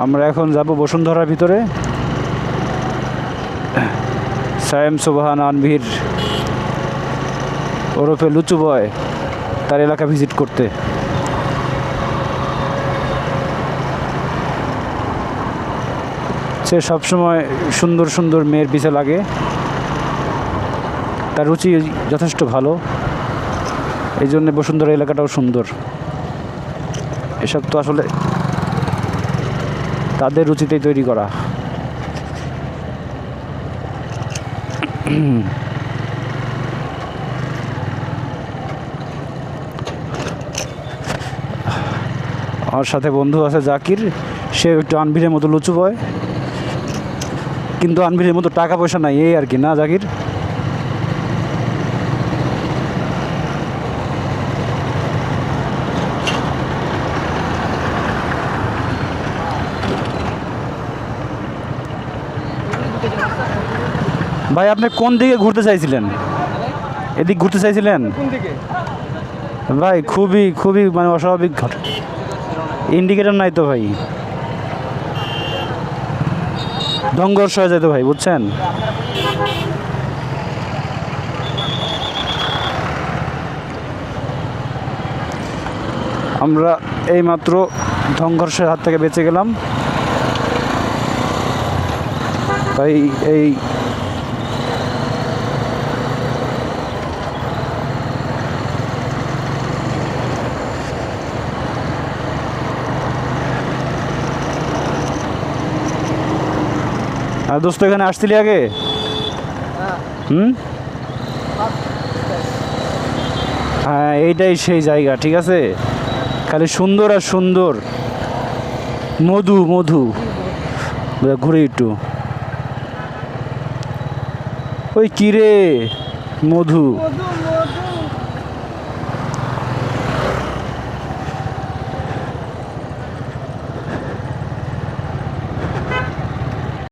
আমরা এখন যাব বসুন্ধরার ভিতরে। সায়েম সুবাহান আনভীর ওরফে লুচু বয় তার এলাকা ভিজিট করতে। সে সবসময় সুন্দর সুন্দর মেয়ের পিছে লাগে। তার রুচি যথেষ্ট ভালো। এই জন্য বসুন্ধরা এলাকাটাও সুন্দর। এসব তো আসলে তাদের রুচিতেই তৈরি করা। আমার সাথে বন্ধু আছে জাকির, সে একটু আনভিরের মতো লুচু বয়। কিন্তু আনভিরের মতো টাকা পয়সা নাই, এই আর কি, না জাকির? ভাই, আপনি কোন দিকে ঘুরতে চাইছিলেন? এদিক ঘুরতে চাইছিলেন? ভাই, খুবই খুবই মানে অস্বাভাবিক ঘট ইন্ডিকেটার নাই তো ভাই। সংঘর্ষ হয়ে যেত ভাই, বুঝছেন? আমরা এইমাত্র সংঘর্ষের হাত থেকে বেঁচে গেলাম। ভাই এই। আর দোস্ত, এখানে আসছিলি আগে? হুম? হ্যাঁ এইটাই সেই জায়গা, ঠিক আছে? খালি সুন্দর আর সুন্দর। মধু মধু। ঘুরে একটু। ওই কিরে মধু।